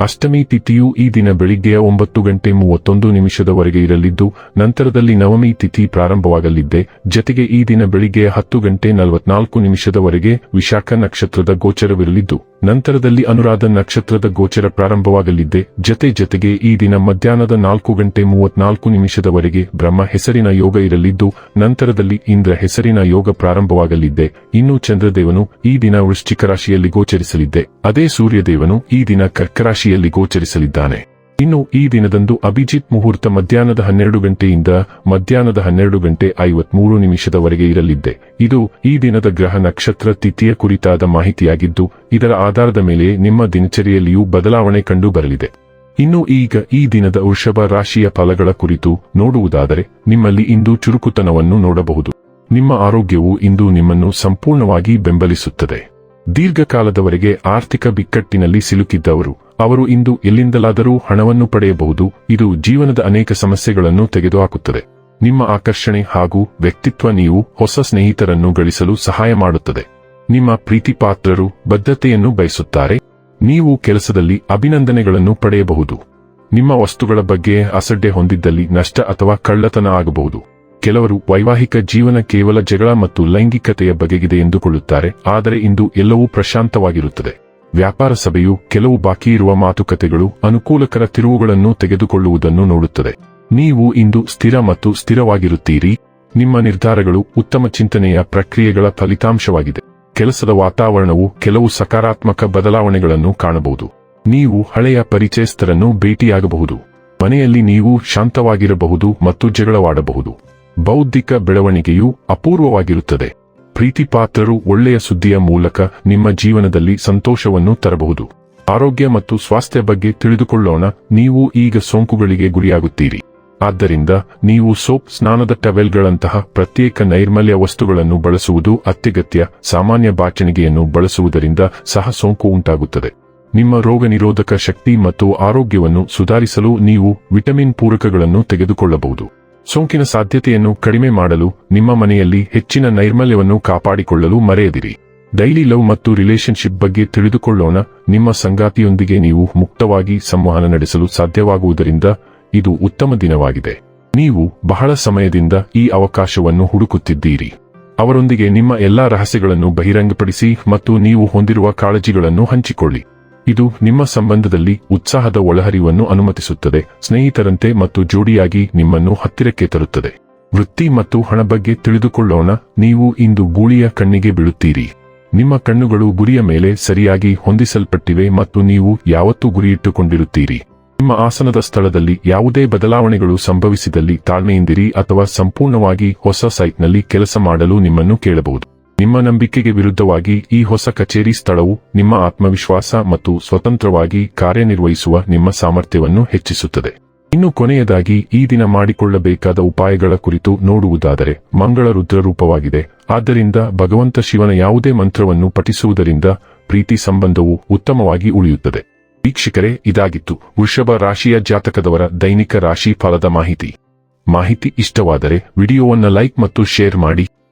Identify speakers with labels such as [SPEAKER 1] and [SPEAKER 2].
[SPEAKER 1] ಅಷ್ಟಮಿ ತಿಥಿಯು ಈ ದಿನ ಬೆಳಿಗ್ಗೆಯ ಒಂಬತ್ತು ಗಂಟೆ ಮೂವತ್ತೊಂದು ನಿಮಿಷದವರೆಗೆ ಇರಲಿದ್ದು, ನಂತರದಲ್ಲಿ ನವಮಿ ತಿಥಿ ಪ್ರಾರಂಭವಾಗಲಿದ್ದೆ. ಜತೆಗೆ ಈ ದಿನ ಬೆಳಿಗ್ಗೆಯ ಹತ್ತು ಗಂಟೆ ನಲವತ್ನಾಲ್ಕು ನಿಮಿಷದವರೆಗೆ ವಿಶಾಖ ನಕ್ಷತ್ರದ ಗೋಚರವಿರಲಿದ್ದು. ನಂತರದಲ್ಲಿ ಅನುರಾಧ ನಕ್ಷತ್ರದ ಗೋಚರ ಪ್ರಾರಂಭವಾಗಲಿದ್ದೆ ಜತೆ ಜತೆಗೆ ಈ ದಿನ ಮಧ್ಯಾಹ್ನದ ನಾಲ್ಕು ಗಂಟೆ ಮೂವತ್ನಾಲ್ಕು ನಿಮಿಷದವರೆಗೆ ಬ್ರಹ್ಮ ಹೆಸರಿನ ಯೋಗ ಇರಲಿದ್ದು, ನಂತರದಲ್ಲಿ ಇಂದ್ರ ಹೆಸರಿನ ಯೋಗ ಪ್ರಾರಂಭವಾಗಲಿದ್ದೆ ಇನ್ನು ಚಂದ್ರದೇವನು ಈ ದಿನ ವೃಶ್ಚಿಕ ರಾಶಿಯಲ್ಲಿ ಗೋಚರಿಸಲಿದ್ದೆ ಅದೇ ಸೂರ್ಯದೇವನು ಈ ದಿನ ಕರ್ಕರಾಶಿಯಲ್ಲಿ ಗೋಚರಿಸಲಿದ್ದಾನೆ. ಇನ್ನು ಈ ದಿನದಂದು ಅಭಿಜಿತ್ ಮುಹೂರ್ತ ಮಧ್ಯಾಹ್ನದ ಹನ್ನೆರಡು ಗಂಟೆಯಿಂದ ಮಧ್ಯಾಹ್ನದ ಹನ್ನೆರಡು ಗಂಟೆ ಐವತ್ಮೂರು ನಿಮಿಷದವರೆಗೆ ಇರಲಿದ್ದೆ. ಇದು ಈ ದಿನದ ಗ್ರಹ ನಕ್ಷತ್ರ ತಿಥಿಯ ಕುರಿತಾದ ಮಾಹಿತಿಯಾಗಿದ್ದು, ಇದರ ಆಧಾರದ ಮೇಲೆ ನಿಮ್ಮ ದಿನಚರಿಯಲ್ಲಿಯೂ ಬದಲಾವಣೆ ಕಂಡು ಬರಲಿದೆ ಇನ್ನು ಈಗ ಈ ದಿನದ ವೃಷಭ ರಾಶಿಯ ಫಲಗಳ ಕುರಿತು ನೋಡುವುದಾದರೆ, ನಿಮ್ಮಲ್ಲಿ ಇಂದು ಚುರುಕುತನವನ್ನು ನೋಡಬಹುದು. ನಿಮ್ಮ ಆರೋಗ್ಯವು ಇಂದು ನಿಮ್ಮನ್ನು ಸಂಪೂರ್ಣವಾಗಿ ಬೆಂಬಲಿಸುತ್ತದೆ. ದೀರ್ಘಕಾಲದವರೆಗೆ ಆರ್ಥಿಕ ಬಿಕ್ಕಟ್ಟಿನಲ್ಲಿ ಸಿಲುಕಿದ್ದವರು. ಅವರು ಇಂದು ಎಲ್ಲಿಂದಲಾದರೂ ಹಣವನ್ನು ಪಡೆಯಬಹುದು. ಇದು ಜೀವನದ ಅನೇಕ ಸಮಸ್ಯೆಗಳನ್ನು ತೆಗೆದುಹಾಕುತ್ತದೆ. ನಿಮ್ಮ ಆಕರ್ಷಣೆ ಹಾಗೂ ವ್ಯಕ್ತಿತ್ವ ನೀವು ಹೊಸ ಸ್ನೇಹಿತರನ್ನು ಗಳಿಸಲು ಸಹಾಯ ಮಾಡುತ್ತದೆ. ನಿಮ್ಮ ಪ್ರೀತಿಪಾತ್ರರು ಬದ್ಧತೆಯನ್ನು ಬಯಸುತ್ತಾರೆ. ನೀವು ಕೆಲಸದಲ್ಲಿ ಅಭಿನಂದನೆಗಳನ್ನು ಪಡೆಯಬಹುದು. ನಿಮ್ಮ ವಸ್ತುಗಳ ಬಗ್ಗೆ ಅಸಡ್ಡೆ ಹೊಂದಿದ್ದಲ್ಲಿ ನಷ್ಟ ಅಥವಾ ಕಳ್ಳತನ ಆಗಬಹುದು. ಕೆಲವರು ವೈವಾಹಿಕ ಜೀವನ ಕೇವಲ ಜಗಳ ಮತ್ತು ಲೈಂಗಿಕತೆಯ ಬಗೆಗಿದೆ ಎಂದುಕೊಳ್ಳುತ್ತಾರೆ, ಆದರೆ ಇಂದು ಎಲ್ಲವೂ ಪ್ರಶಾಂತವಾಗಿರುತ್ತದೆ. ವ್ಯಾಪಾರ ಸಭೆಯು ಕೆಲವು ಬಾಕಿ ಇರುವ ಮಾತುಕತೆಗಳು ಅನುಕೂಲಕರ ತಿರುವುಗಳನ್ನು ತೆಗೆದುಕೊಳ್ಳುವುದನ್ನು ನೋಡುತ್ತದೆ. ನೀವು ಇಂದು ಸ್ಥಿರ ಮತ್ತು ಸ್ಥಿರವಾಗಿರುತ್ತೀರಿ. ನಿಮ್ಮ ನಿರ್ಧಾರಗಳು ಉತ್ತಮ ಚಿಂತನೆಯ ಪ್ರಕ್ರಿಯೆಗಳ ಫಲಿತಾಂಶವಾಗಿದೆ. ಕೆಲಸದ ವಾತಾವರಣವು ಕೆಲವು ಸಕಾರಾತ್ಮಕ ಬದಲಾವಣೆಗಳನ್ನು ಕಾಣಬಹುದು. ನೀವು ಹಳೆಯ ಪರಿಚಯಸ್ಥರನ್ನು ಭೇಟಿಯಾಗಬಹುದು. ಮನೆಯಲ್ಲಿ ನೀವು ಶಾಂತವಾಗಿರಬಹುದು ಮತ್ತು ಜಗಳವಾಡಬಹುದು. ಬೌದ್ಧಿಕ ಬೆಳವಣಿಗೆಯು ಅಪೂರ್ವವಾಗಿರುತ್ತದೆ. ಪ್ರೀತಿಪಾತ್ರರು ಒಳ್ಳೆಯ ಸುದ್ದಿಯ ಮೂಲಕ ನಿಮ್ಮ ಜೀವನದಲ್ಲಿ ಸಂತೋಷವನ್ನು ತರಬಹುದು. ಆರೋಗ್ಯ ಮತ್ತು ಸ್ವಾಸ್ಥ್ಯ ಬಗ್ಗೆ ತಿಳಿದುಕೊಳ್ಳೋಣ, ನೀವು ಈಗ ಸೋಂಕುಗಳಿಗೆ ಗುರಿಯಾಗುತ್ತೀರಿ. ಆದ್ದರಿಂದ ನೀವು ಸೋಪ್, ಸ್ನಾನದ ಟವೆಲ್ಗಳಂತಹ ಪ್ರತ್ಯೇಕ ನೈರ್ಮಲ್ಯ ವಸ್ತುಗಳನ್ನು ಬಳಸುವುದು ಅತ್ಯಗತ್ಯ, ಸಾಮಾನ್ಯ ಬಾಚಣಿಗೆಯನ್ನು ಬಳಸುವುದರಿಂದ ಸಹ ಸೋಂಕು ಉಂಟಾಗುತ್ತದೆ. ನಿಮ್ಮ ರೋಗ ನಿರೋಧಕ ಶಕ್ತಿ ಮತ್ತು ಆರೋಗ್ಯವನ್ನು ಸುಧಾರಿಸಲು ನೀವು ವಿಟಮಿನ್ ಪೂರಕಗಳನ್ನು ತೆಗೆದುಕೊಳ್ಳಬಹುದು. ಸೋಂಕಿನ ಸಾಧ್ಯತೆಯನ್ನು ಕಡಿಮೆ ಮಾಡಲು ನಿಮ್ಮ ಮನೆಯಲ್ಲಿ ಹೆಚ್ಚಿನ ನೈರ್ಮಲ್ಯವನ್ನು ಕಾಪಾಡಿಕೊಳ್ಳಲು ಮರೆಯದಿರಿ. ಡೈಲಿ ಲವ್ ಮತ್ತು ರಿಲೇಶನ್ಶಿಪ್ ಬಗ್ಗೆ ತಿಳಿದುಕೊಳ್ಳೋಣ. ನಿಮ್ಮ ಸಂಗಾತಿಯೊಂದಿಗೆ ನೀವು ಮುಕ್ತವಾಗಿ ಸಂವಹನ ನಡೆಸಲು ಸಾಧ್ಯವಾಗುವುದರಿಂದ ಇದು ಉತ್ತಮ ದಿನವಾಗಿದೆ. ನೀವು ಬಹಳ ಸಮಯದಿಂದ ಈ ಅವಕಾಶವನ್ನು ಹುಡುಕುತ್ತಿದ್ದೀರಿ. ಅವರೊಂದಿಗೆ ನಿಮ್ಮ ಎಲ್ಲಾ ರಹಸ್ಯಗಳನ್ನು ಬಹಿರಂಗಪಡಿಸಿ ಮತ್ತು ನೀವು ಹೊಂದಿರುವ ಕಾಳಜಿಗಳನ್ನು ಹಂಚಿಕೊಳ್ಳಿ. ಇದು ನಿಮ್ಮ ಸಂಬಂಧದಲ್ಲಿ ಉತ್ಸಾಹದ ಒಳಹರಿವನ್ನು ಅನುಮತಿಸುತ್ತದೆ, ಸ್ನೇಹಿತರಂತೆ ಮತ್ತು ಜೋಡಿಯಾಗಿ ನಿಮ್ಮನ್ನು ಹತ್ತಿರಕ್ಕೆ ತರುತ್ತದೆ. ವೃತ್ತಿ ಮತ್ತು ಹಣ ಬಗ್ಗೆ ತಿಳಿದುಕೊಳ್ಳೋಣ, ನೀವು ಇಂದು ಗೂಳಿಯ ಕಣ್ಣಿಗೆ ಬೀಳುತ್ತೀರಿ. ನಿಮ್ಮ ಕಣ್ಣುಗಳು ಗುರಿಯ ಮೇಲೆ ಸರಿಯಾಗಿ ಹೊಂದಿಸಲ್ಪಟ್ಟಿವೆ ಮತ್ತು ನೀವು ಯಾವತ್ತೂ ಗುರಿಯಿಟ್ಟುಕೊಂಡಿರುತ್ತೀರಿ. ನಿಮ್ಮ ಆಸನದ ಸ್ಥಳದಲ್ಲಿ ಯಾವುದೇ ಬದಲಾವಣೆಗಳು ಸಂಭವಿಸಿದಲ್ಲಿ ತಾಳ್ಮೆಯಿಂದಿರಿ ಅಥವಾ ಸಂಪೂರ್ಣವಾಗಿ ಹೊಸ ಸೈಟ್ನಲ್ಲಿ ಕೆಲಸ ಮಾಡಲು ನಿಮ್ಮನ್ನು ಕೇಳಬಹುದು. ನಿಮ್ಮ ನಂಬಿಕೆಗೆ ವಿರುದ್ಧವಾಗಿ ಈ ಹೊಸ ಕಚೇರಿ ಸ್ಥಳವು ನಿಮ್ಮ ಆತ್ಮವಿಶ್ವಾಸ ಮತ್ತು ಸ್ವತಂತ್ರವಾಗಿ ಕಾರ್ಯನಿರ್ವಹಿಸುವ ನಿಮ್ಮ ಸಾಮರ್ಥ್ಯವನ್ನು ಹೆಚ್ಚಿಸುತ್ತದೆ. ಇನ್ನು ಕೊನೆಯದಾಗಿ, ಈ ದಿನ ಮಾಡಿಕೊಳ್ಳಬೇಕಾದ ಉಪಾಯಗಳ ಕುರಿತು ನೋಡುವುದಾದರೆ, ಮಂಗಳ ರುದ್ರರೂಪವಾಗಿದೆ. ಆದ್ದರಿಂದ ಭಗವಂತ ಶಿವನ ಯಾವುದೇ ಮಂತ್ರವನ್ನು ಪಠಿಸುವುದರಿಂದ ಪ್ರೀತಿ ಸಂಬಂಧವು ಉತ್ತಮವಾಗಿ ಉಳಿಯುತ್ತದೆ. ವೀಕ್ಷಕರೇ, ಇದಾಗಿತ್ತು. ವೃಷಭ ರಾಶಿಯ ಜಾತಕದವರ ದೈನಿಕ ರಾಶಿ ಫಲದ ಮಾಹಿತಿ. ಮಾಹಿತಿ ಇಷ್ಟವಾದರೆ, ವಿಡಿಯೋವನ್ನು ಲೈಕ್ ಮತ್ತು ಶೇರ್ ಮಾಡಿ.